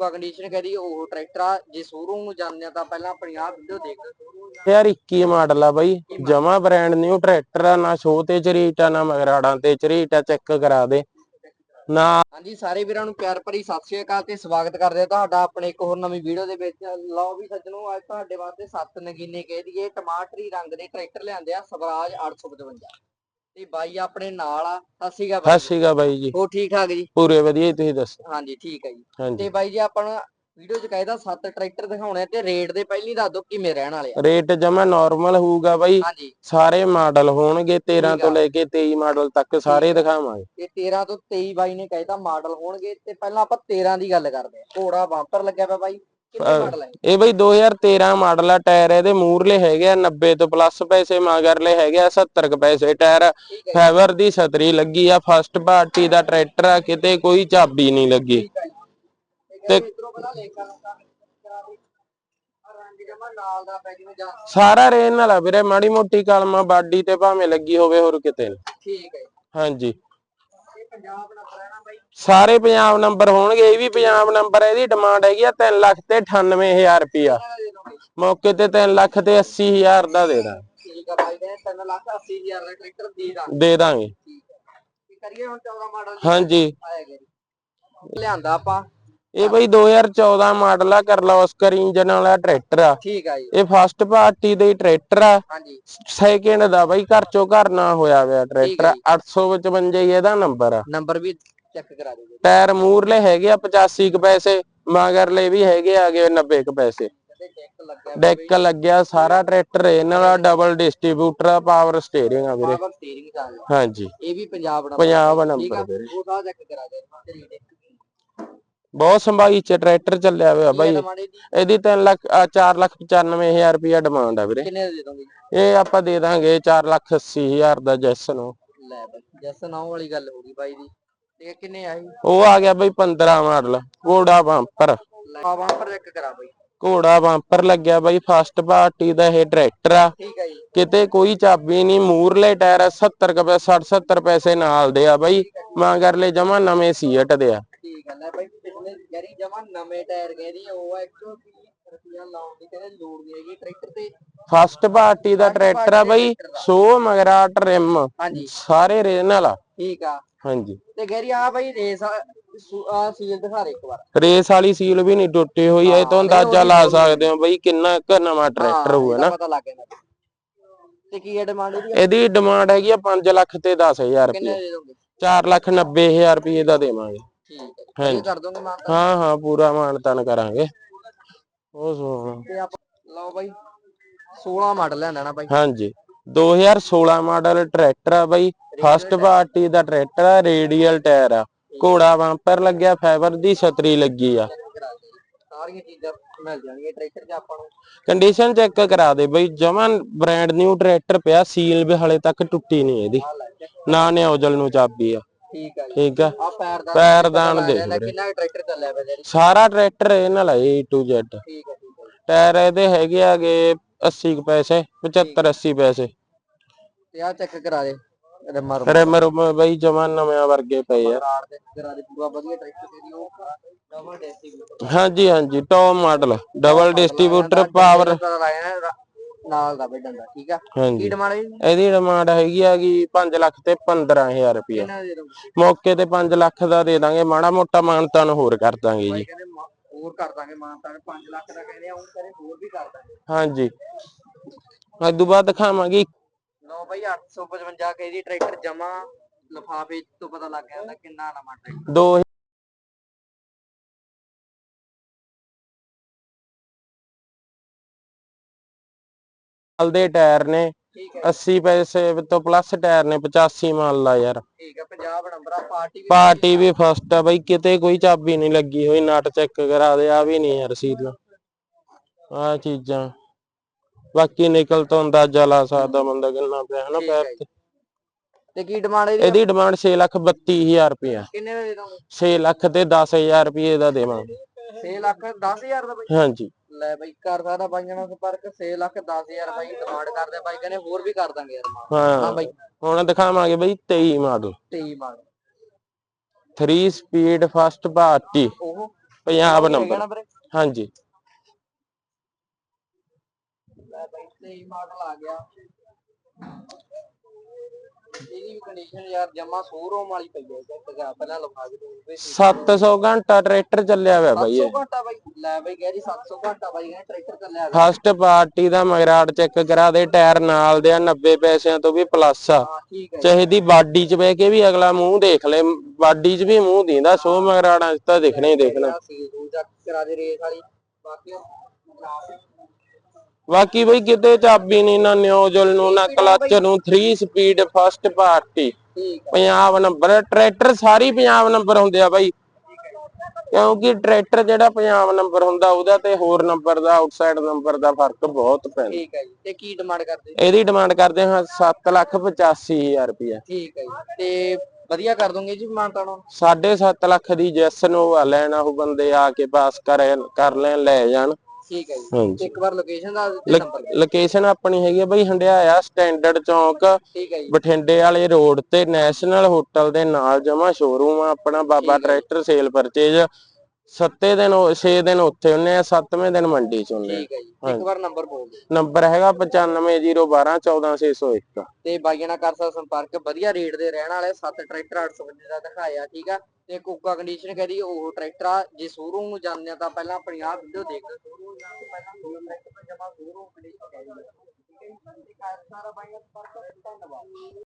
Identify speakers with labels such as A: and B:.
A: Oka condition ਕਹਦੀ ਉਹ tractor ਆ ਜੇ ਸ਼ੋਰੂਮ ਨੂੰ ਜਾਂਦੇ ਆ ਤਾਂ ਪਹਿਲਾਂ ਆਪਣੀ ਆਹ ਵੀਡੀਓ ਦੇਖ।
B: ਯਾਰ 21 ਮਾਡਲ ਆ ਬਾਈ ਜਮਾ ਬ੍ਰਾਂਡ ਨਿਊ ਟਰੈਕਟਰ ਆ ਨਾ ਸ਼ੋ ਤੇ ਚਰੀਟਾ ਨਾ ਮਗਰਾੜਾਂ ਤੇ ਚਰੀਟਾ ਚੈੱਕ ਕਰਾ ਦੇ। ਨਾ
A: ਹਾਂਜੀ ਸਾਰੇ ਵੀਰਾਂ ਨੂੰ ਪਿਆਰ ਭਰੀ ਸਤਿ ਸ਼੍ਰੀ ਅਕਾਲ ਤੇ ਸਵਾਗਤ ਕਰਦੇ ਆ ਤੁਹਾਡਾ ਆਪਣੇ ਇੱਕ ਹੋਰ ਨਵੀਂ ਵੀਡੀਓ ਦੇ ਵਿੱਚ। ਲਓ ਵੀ ਸੱਜਣੋ ਅੱਜ ਤੁਹਾਡੇ ਵਾਸਤੇ ਸੱਤ ਨਗੀਨੇ ਕਹਿ ਦਈਏ ਟਮਾਟਰੀ ਰੰਗ ਦੇ ਟਰੈਕਟਰ ਲਿਆਂਦੇ ਆ ਸਵਰਾਜ 855 ਤੇ ਬਾਈ ਆਪਣੇ ਨਾਲ ਆ ਸਤਿ ਸ਼੍ਰੀ ਅਕਾਲ
B: ਸਤਿ
A: ਬਾਈ
B: ਸ਼੍ਰੀ ਅਕਾਲ ਬਾਈ ਜੀ।
A: ਹੋ ਠੀਕ ਠਾਕ ਜੀ?
B: ਪੂਰੇ ਵਧੀਆ ਜੀ ਤੁਸੀਂ ਦੱਸੋ?
A: ਹਾਂਜੀ ਠੀਕ ਹੈ ਜੀ।
B: ਹਾਂਜੀ।
A: ਤੇ ਬਾਈ ਜੀ ਆਪਾਂ ਵੀਡੀਓ 'ਚ ਕਹਿੰਦਾ ਸੱਤ ਟਰੈਕਟਰ ਦਿਖਾਉਣੇ ਆ ਤੇ ਰੇਟ ਦੇ ਪਹਿਲੀ ਦੱਸ ਦਿਓ ਕਿਵੇਂ ਰਹਿਣ ਵਾਲੇ ਆ।
B: ਰੇਟ ਜਮਾ ਨਾਰਮਲ ਹੋਊਗਾ ਬਾਈ।
A: ਹਾਂਜੀ।
B: ਸਾਰੇ ਮਾਡਲ ਹੋਣਗੇ 13
A: ਠੀਕ
B: ਤੋਂ। ਲੈ ਕੇ 23 ਮਾਡਲ ਤੱਕ ਸਾਰੇ ਦਿਖਾਵਾਂਗੇ।
A: ਤੇ 13 ਤੋਂ 23 ਬਾਈ ਨੇ ਕਹਿਤਾ ਮਾਡਲ ਹੋਣਗੇ। ਤੇ ਪਹਿਲਾਂ ਆਪਾਂ 13 ਦੀ ਗੱਲ ਕਰਦੇ ਆ। ਘੋੜਾ ਬੰਪਰ ਲੱਗਿਆ ਪਿਆ ਬਾਈ।
B: ਇਹ ਬਈ 2013 ਮਾਡਲ ਆ ਟਾਇਰ ਇਹਦੇ ਮੂਰਲੇ ਹੈਗੇ ਆ 90 ਤੋਂ ਪਲੱਸ ਪੈਸੇ ਮਗਰਲੇ ਹੈਗੇ ਆ 70 ਕੁ ਪੈਸੇ। ਟਾਇਰ ਫਾਈਬਰ ਦੀ ਛਤਰੀ ਲੱਗੀ ਆ ਫਸਟ ਪਾਰਟੀ ਦਾ ਟਰੈਕਟਰ ਆ ਕਿਤੇ ਕੋਈ ਚਾਬੀ ਨਹੀਂ ਲੱਗੀ।
A: ਤੇ
B: ਸਾਰਾ ਰੇਨ ਨਾਲ ਆ ਵੀਰੇ ਮਾੜੀ ਮੋਟੀ ਕਲਮਾ ਬਾਡੀ ਤੇ ਭਾਵੇਂ ਲੱਗੀ ਹੋਵੇ ਹੋਰ ਕਿਤੇ ਨੀ।
A: ਠੀਕ ਹੈ
B: ਹਾਂਜੀ।
A: ਪੰਜਾਬ ਨੰਬਰ ਹੈ ਨਾ ਬਾਈ।
B: ਸਾਰੇ ਪੰਜਾਬ ਨੰਬਰ ਹੋਣਗੇ ਇਹ ਵੀ ਪੰਜਾਬ ਨੰਬਰ ਇਹਦੀ ਡਿਮਾਂਡ ਹੈਗੀ ਆ 3 ਲੱਖ ਤੇ 98000 ਰੁਪਿਆ ਮੌਕੇ ਤੇ 3 ਲੱਖ ਤੇ 80000 ਦਾ ਦੇ ਦਾਂ।
A: ਠੀਕ ਹੈ ਬਾਈ ਦੇ 3 ਲੱਖ 80 ਹਜ਼ਾਰ ਦਾ ਟਰੈਕਟਰ ਦੇ ਦਾਂਗੇ।
B: ਦੇ ਦਾਂਗੇ।
A: ਠੀਕ ਹੈ ਕੀ ਕਰੀਏ ਹੁਣ 14 ਮਾਡਲ
B: ਹਾਂਜੀ।
A: ਲਿਆਂਦਾ ਆਪਾਂ।
B: ਇਹ ਬਈ 2014 ਮਾਡਲ ਆ ਕਰਲੋਸਕਰ ਇੰਜਨ ਵਾਲਾ ਟਰੈਕਟਰ ਆ।
A: ਠੀਕ ਆ ਜੀ।
B: ਇਹ ਫਸਟ ਪਾਰਟੀ ਦੇ ਟਰੈਕਟਰ ਆ।
A: ਹਾਂਜੀ।
B: ਸੈਕਿੰਡ ਦਾ ਬਈ ਘਰ ਚੋਂ ਘਰ ਨਾ ਹੋਇਆ ਹੋਇਆ ਟਰੈਕਟਰ
A: ਹੈ
B: 855 ਹੀ ਇਹਦਾ ਨੰਬਰ ਆ।
A: ਨੰਬਰ ਵੀ ਚੈੱਕ ਕਰਾ ਦਿਓ
B: ਟਾਇਰ ਮੂਰਲੇ ਹੈਗੇ ਆ 85 ਕੁ ਪੈਸੇ ਮਗਰਲੇ ਵੀ ਹੈਗੇ ਆਗੇ 90 ਕੁ ਪੈਸੇ। ਡੈਕ ਲੱਗਿਆ ਸਾਰਾ ਟਰੈਕਟਰ ਇਹਨਾਂ ਦਾ ਡਬਲ ਡਿਸਟ੍ਰੀਬਿਊਟਰ ਆ ਪਾਵਰ ਸਟੀਅਰਿੰਗ ਆ ਵੀਰੇ।
A: ਪਾਵਰ ਸਟੀਅਰਿੰਗ ਦਾ
B: ਹਾਂਜੀ।
A: ਇਹ ਵੀ ਪੰਜਾਬ ਨੰਬਰ
B: ਪੰਜਾਬ
A: ਆ।
B: ਨੰਬਰ ਵੀਰੇ
A: ਉਹ ਸਾਰਾ ਚੈੱਕ ਕਰਾ ਦੇ ਤੇਰੀ ਦੇ
B: ਬਹੁਤ ਸੰਭਾਈ ਚ ਟਰੈਕਟਰ ਚੱਲਿਆ ਹੋਇਆ ਬਾਈ।
A: ਦੀ
B: ਇਹਦੀ 3 ਲੱਖ 4 ਲੱਖ 95000 ਰੁਪਇਆ ਡਿਮਾਂਡ ਆ ਵੀਰੇ।
A: ਕਿੰਨੇ ਦੇ ਦੋਗੇ?
B: ਇਹ ਆਪਾਂ ਦੇ ਦਾਂਗੇ 4 ਲੱਖ 80000 ਦਾ ਜੈਸ ਨੂੰ।
A: ਲੈ ਬਈ ਜਸ ਨਾਉ ਵਾਲੀ ਗੱਲ ਹੋ ਗਈ ਬਾਈ ਦੀ। ਤੇ ਕਿੰਨੇ ਆਈ
B: ਉਹ ਆ ਗਿਆ ਬਈ 15 ਮਾਡਲ ਘੋੜਾ ਬੰਪਰ।
A: ਆਵਾਂ ਪਰ ਚੈੱਕ ਕਰਾ ਬਾਈ।
B: ਘੋੜਾ ਬੰਪਰ ਲੱਗਿਆ ਬਈ ਫਸਟ ਪਾਰਟੀ ਦਾ ਇਹ ਟਰੈਕਟਰ ਆ। ਕਿਤੇ ਕੋਈ ਚਾਬੀ ਨਹੀਂ ਮੂਰਲੇ ਟਾਇਰ 70 ਕੁ ਪੈਸੇ 60 70 ਪੈਸੇ ਨਾਲ ਦੇ ਆ ਬਈ। ਮਗਰਲੇ ਜਮਾ ਨਵੇਂ ਸੀਟ ਦੇ ਆ।
A: ਠੀਕ ਆ ਲੈ ਬਾਈ। ਪਿਛਲੇ ਯਾਰੀ ਜਮਾ ਨਵੇਂ ਟਾਇਰ ਕਹਿੰਦੀ ਉਹ ਆ 130 ਰੁਪਿਆ ਲਾਉਣ ਦੀ ਕਹਿੰਦੇ ਲੋੜ ਨਹੀਂ ਹੈਗੀ ਟਰੈਕਟਰ ਤੇ
B: ਫਸਟ ਪਾਰਟੀ ਦਾ ਟਰੈਕਟਰ ਆ ਬਈ 100 ਮਗਰਾ ਟ੍ਰਿਮ
A: ਹਾਂਜੀ।
B: ਸਾਰੇ ਰੀਜਨਲ ਆ।
A: ਠੀਕ ਆ।
B: ਹਾਂਜੀ।
A: ਤੇ ਗੈਰੀ ਆ ਬਾਈ ਰੇਸ ਆ ਸੀਲ ਦਿਖਾ ਦੇ ਇੱਕ ਵਾਰ।
B: ਰੇਸ ਵਾਲੀ ਸੀਲ ਵੀ ਨਹੀਂ ਟੁੱਟੀ ਹੋਈ ਇਹ ਤੋਂ ਅੰਦਾਜ਼ਾ ਲਾ। ਸਕਦੇ ਹੋ ਬਈ ਕਿੰਨਾ ਕੁ ਨਵਾਂ ਟਰੈਕਟਰ
A: ਹਾਂ,
B: ਹੋਊਗਾ
A: ਇਹਦਾ
B: ਨਾ।
A: ਪਤਾ ਲੱਗ ਜਾਂਦਾ। ਤੇ ਕੀ ਹੈ ਡਿਮਾਂਡ ਇਹਦੀ?
B: ਇਹਦੀ ਡਿਮਾਂਡ ਹੈਗੀ ਆ 5 ਲੱਖ ਤੇ 10000
A: ਕਿੰਨੇ
B: ਰੁਪਏ
A: ਦੇ ਦੋਗੇ?
B: 4 ਲੱਖ 90000 ਰੁਪਏ ਦਾ ਦੇਵਾਂਗੇ।
A: ਠੀਕ ਹੈ। ਕਰ ਦੋਗੇ ਮਾਨ
B: ਹਾਂ ਹਾਂ ਪੂਰਾ ਮਾਨਤਨ ਕਰਾਂਗੇ। ਉਹ ਸੋਹਣਾ
A: ਤੇ ਆਪਾਂ ਲਓ ਬਾਈ 16 ਮਾਡਲ ਲੈਣਾ ਨਾ ਬਾਈ।
B: ਹਾਂਜੀ। 2016 ਮਾਡਲ ਟਰੈਕਟਰ ਆ ਬਾਈ। ਫਸਟ ਪਾਰਟੀ ਦਾ ਟਰੈਕਟਰ ਆ ਰੇਡੀਅਲ ਟਾਇਰ ਆ। ਘੋੜਾ ਬੰਪਰ ਲੱਗਿਆ ਫਾਈਬਰ ਦੀ ਛਤਰੀ ਲੱਗੀ ਆ।
A: ਸਾਰੀਆਂ ਚੀਜ਼ਾਂ ਮਿਲ ਜਾਣਗੀਆਂ ਟਰੈਕਟਰ 'ਚ ਆਪਾਂ ਨੂੰ।
B: ਕੰਡੀਸ਼ਨ ਚੈੱਕ ਕਰਾ ਦੇ ਬਈ। ਜਮਨ ਬ੍ਰਾਂਡ ਨਿਊ ਟਰੈਕਟਰ ਪਿਆ ਸੀਲ ਵੀ ਹਲੇ ਤੱਕ ਟੁੱਟੀ ਨਹੀਂ ਇਹਦੀ। ਨਾ ਨਿਓਜਲ ਨੂੰ ਚਾਬੀ ਆ।
A: ਠੀਕ ਆ ਜੀ।
B: ਠੀਕ ਆ।
A: ਆ ਪੈਰਦਾਨ
B: ਪੈਰਦਾਨ ਦੇ।
A: ਦੇ ਕਿੰਨਾ ਟਰੈਕਟਰ ਚੱਲਿਆ ਪਿਆ ਜਿਹੜੀ
B: ਸਾਰਾ ਟਰੈਕਟਰ ਇਹ ਨਾਲ ਆ A to Z
A: ਠੀਕ ਆ ਠੀਕ ਆ
B: ਟਾਇਰ ਇਹਦੇ ਹੈਗੇ ਆਗੇ 80 ਕੁ ਪੈਸੇ 75 80 ਪੈਸੇ।
A: ਤੇ ਆ ਚੈੱਕ ਕਰਾ ਦੇ ਰਮਰ
B: ਰਿਮ ਰੁਮ ਬਈ ਜਮਾਨ ਨਵੇਂ ਵਰਗੇ ਪਏ ਆ।
A: ਰਾੜ ਦੇ ਕਰਾ ਦੇ ਪੂਰਾ ਵਧੀਆ ਟਰੈਕਟਰ ਤੇ ਉਹ ਡਬਲ ਡੈਸੀ
B: ਹਾਂਜੀ ਹਾਂਜੀ top model double distributor power
A: ਨਾਲ ਦਾ ਵੱਢਣ ਦਾ ਠੀਕ ਆ? ਕੀ ਡਿਮਾਂਡ ਹੈ ਜੀ?
B: ਇਹਦੀ ਡਿਮਾਂਡ ਹੈਗੀ ਆ ਕਿ 5 ਲੱਖ ਤੇ 15000
A: ਰੁਪਏ
B: ਮੌਕੇ ਤੇ 5 ਲੱਖ ਦਾ ਦੇ ਦਾਂਗੇ ਮਾੜਾ ਮੋਟਾ ਮਾਨਤਾਨ ਹੋਰ ਕਰ ਦਾਂਗੇ ਜੀ।
A: ਹੋਰ ਕਰ ਦਾਂਗੇ ਮਾਨਤਾ 5 ਲੱਖ ਦਾ ਕਹਿੰਦੇ ਆ ਉਹ ਕਹਿੰਦੇ ਹੋਰ ਵੀ ਕਰ ਦਾਂਗੇ।
B: ਹਾਂਜੀ। ਅੱਦੂ ਬਾਅਦ ਦਿਖਾਵਾਂਗੇ
A: ਲਓ ਭਾਈ 855 ਕੇ ਜੀ ਟਰੈਕਟਰ ਜਮਾ ਲਫਾਫੇ ਤੋਂ ਪਤਾ ਲੱਗ ਜਾਂਦਾ ਕਿੰਨਾ ਨਵਾਂ ਟਰੈਕਟਰ।
B: 2000 ਮਾਲ ਦੇ ਟਾਇਰ ਨੇ 80 ਪੈਸੇ ਤੋਂ ਪਲੱਸ ਟਾਇਰ ਨੇ 85 ਮਾਲ ਲਾ ਯਾਰ।
A: ਠੀਕ ਹੈ ਪੰਜਾਬ ਨੰਬਰ ਪਾਰਟੀ
B: ਪਾਰਟੀ ਵੀ ਫਸਟ ਆ ਬਈ ਕਿਤੇ ਕੋਈ ਚਾਬੀ ਨਹੀਂ ਲੱਗੀ ਹੋਈ ਨਟ ਚੈੱਕ ਕਰਾ ਦੇ ਆ ਵੀ ਨਹੀਂ ਯਾਰ ਸੀਲਾਂ ਆ ਚੀਜ਼ਾਂ। ਬਾਕੀ ਨਿਕਲ ਤੋਂ ਅੰਦਾਜ਼ਾ ਲਾ ਸਕਦਾ ਬੰਦਾ ਕਿੰਨਾ ਪਿਆ ਹਨਾ ਪੈਰ ਤੇ।
A: ਤੇ ਕੀ ਡਿਮਾਂਡ ਇਹਦੀ?
B: ਇਹਦੀ ਡਿਮਾਂਡ 6 ਲੱਖ 32000 ਰੁਪਇਆ
A: ਕਿੰਨੇ ਦੇ ਦੋਗੇ
B: 6 ਲੱਖ ਤੇ 10000 ਰੁਪਏ ਦਾ ਦੇਵਾਂਗੇ।
A: 6 ਲੱਖ 10000 ਦਾ ਬਈ।
B: ਹਾਂਜੀ।
A: ਲੈ ਬਾਈ ਕਰ ਸਕਦਾ ਬਾਈਆਂ ਨਾਲ ਸੰਪਰਕ 6 ਲੱਖ 10000 ਬਾਈ ਡਿਮਾਂਡ ਕਰਦੇ ਬਾਈ ਕਹਿੰਦੇ ਹੋਰ ਵੀ ਕਰ ਦਾਂਗੇ ਯਾਰ ਮਾਨ। ਹਾਂ
B: ਹਾਂ
A: ਬਾਈ।
B: ਹੁਣ ਦਿਖਾਵਾਂਗੇ ਬਈ 23 model
A: 23 model
B: 3 speed first party
A: ਉਹ
B: ਪੰਜਾਬ ਨੰਬਰ ਹਾਂਜੀ।
A: ਲੈ ਬਾਈ 23 ਮਾਡਲ ਆ ਗਿਆ। ਇਹਦੀ ਵੀ ਕੰਡੀਸ਼ਨ ਯਾਰ ਜਮਾ ਸ਼ੋਰੂਮ ਵਾਲੀ ਪਈ ਹੈ ਚੈੱਕ ਕਰ ਪਹਿਲਾਂ ਲਗਾ ਕੇ ਦੋ
B: 700 ਘੰਟਾ ਟਰੈਕਟਰ ਚੱਲਿਆ ਹੋਇਆ ਬਾਈ
A: 700
B: ਇਹ
A: ਘੰਟਾ ਬਾਈ ਲੈ ਬਾਈ ਕਹਿ ਜੀ 700 ਘੰਟਾ ਬਾਈ ਕਹਿੰਦੇ ਟਰੈਕਟਰ ਚੱਲਿਆ ਹੋਇਆ।
B: ਫਸਟ ਪਾਰਟੀ ਦਾ ਮਗਰਾਟ ਚੈੱਕ ਕਰਾ ਦੇ ਟਾਇਰ ਨਾਲ ਦੇ ਆ 90 ਪੈਸਿਆਂ ਤੋਂ ਵੀ ਪਲੱਸ ਆ।
A: ਹਾਂ ਠੀਕ ਹੈ।
B: ਚਾਹੇ ਦੀ ਬਾਡੀ 'ਚ ਬਹਿ ਕੇ ਵੀ ਅਗਲਾ ਮੂੰਹ ਦੇਖ ਲੈ ਬਾਡੀ 'ਚ ਵੀ ਮੂੰਹ ਦਿੰਦਾ ਸੋ ਮਗਰਾੜਾਂ 'ਚ ਤਾਂ ਦਿਖਣਾ ਹੀ ਦਿਖਣਾ।
A: ਸੀ ਦੂਜਾ ਕਰਾ ਦੇ ਰੇਸ ਵਾਲੀ। ਬਾਕੀ
B: ਬਾਕੀ ਬਈ ਕਿਤੇ ਚਾਬੀ ਨਹੀਂ ਨਾ ਨਿਊਜ਼ਲ ਨੂੰ ਨਾ ਕਲੱਚ ਨੂੰ 3 speed first party Punjab number tractor ਸਾਰੀ ਪੰਜਾਬ ਨੰਬਰ ਹੁੰਦੇ ਆ ਬਾਈ। ਕਿਉਂਕਿ ਟਰੈਕਟਰ ਜਿਹੜਾ ਪੰਜਾਬ ਨੰਬਰ ਹੁੰਦਾ ਉਹਦਾ ਤੇ ਹੋਰ ਨੰਬਰ ਦਾ ਆਊਟਸਾਈਡ ਨੰਬਰ ਦਾ ਫ਼ਰਕ ਬਹੁਤ ਪੈਂਦਾ।
A: ਠੀਕ ਹੈ ਜੀ। ਤੇ ਕੀ ਡਿਮਾਂਡ ਕਰਦੇ?
B: ਇਹਦੀ ਡਿਮਾਂਡ ਕਰਦੇ ਹਾਂ 7,85,000 ਰੁਪਇਆ
A: ਠੀਕ ਹੈ ਜੀ। ਤੇ ਵਧੀਆ ਕਰ ਦੋਗੇ ਜੀ ਮਾਨਤਾ ਨੂੰ
B: 7.5 ਲੱਖ ਦੀ ਜੈਸ ਨੂੰ ਆ ਲੈਣ ਉਹ ਬੰਦੇ ਆ ਕੇ ਪਾਸ ਕਰ ਕਰ ਲੈਣ ਲੈ ਜਾਣ।
A: ਠੀਕ ਹੈ ਜੀ।
B: ਹਾਂਜੀ।
A: ਤੇ ਇੱਕ ਵਾਰ ਲੋਕੇਸ਼ਨ ਦਾ ਤੇ ਨੰਬਰ
B: ਲੋਕੇਸ਼ਨ ਆਪਣੀ ਹੈਗੀ ਆ ਬਈ ਹੰਡਿਆਇਆ ਸਟੈਂਡਰਡ ਚੌਂਕ
A: ਠੀਕ ਹੈ ਜੀ।
B: ਬਠਿੰਡੇ ਵਾਲੇ ਰੋਡ ਤੇ ਨੈਸ਼ਨਲ ਹੋਟਲ ਦੇ ਨਾਲ ਜਮਾ ਸ਼ੋਰੂਮ ਆ ਆਪਣਾ ਬਾਬਾ ਟਰੈਕਟਰ ਸੇਲ ਪਰਚੇਜ ਸੱਤੇ ਦਿਨ 6 ਦਿਨ ਉੱਥੇ ਹੁੰਨੇ ਆ ਸੱਤਵੇਂ ਦਿਨ ਮੰਡੀ ਚ ਹੁੰਨੇ ਆ।
A: ਠੀਕ ਹੈ ਜੀ। ਇੱਕ ਵਾਰ ਨੰਬਰ ਬੋਲ ਦਿਓ।
B: ਨੰਬਰ ਹੈਗਾ 9501214600
A: ਤੇ ਬਾਈਆਂ ਨਾਲ ਕਰ ਸਕਦਾ ਸੰਪਰਕ ਵਧੀਆ ਰੇਟ ਦੇ ਰਹਿਣ ਵਾਲੇ ਸੱਤ ਟਰੈਕਟਰ 855 ਦਾ ਦਿਖਾਇਆ ਠੀਕ ਆ। ਤੇ ਕੋਕਾ ਕੰਡੀਸ਼ਨ ਕਹਦੀ ਉਹ ਟਰੈਕਟਰ ਆ ਜੇ ਸ਼ੋਰੂਮ ਨੂੰ ਜਾਂਦੇ ਆ ਤਾਂ ਪਹਿਲਾਂ ਆਪਣੀ ਆਹ ਵੀਡੀਓ ਦੇਖ ਲਓ। ਸ਼ੋਰੂਮ ਤੋਂ ਪਹਿਲਾਂ ਦੋ ਟਰੈਕਟਰ ਜਮਾ ਸ਼ੋਰੂਮ ਕੰਡੀਸ਼ਨ ਕਹਦੀ ਠੀਕ ਹੈ ਜੀ ਸਾਰਾ ਬਾਈਆਂ ਸੰਪਰਕ ਧੰਨਵਾਦ।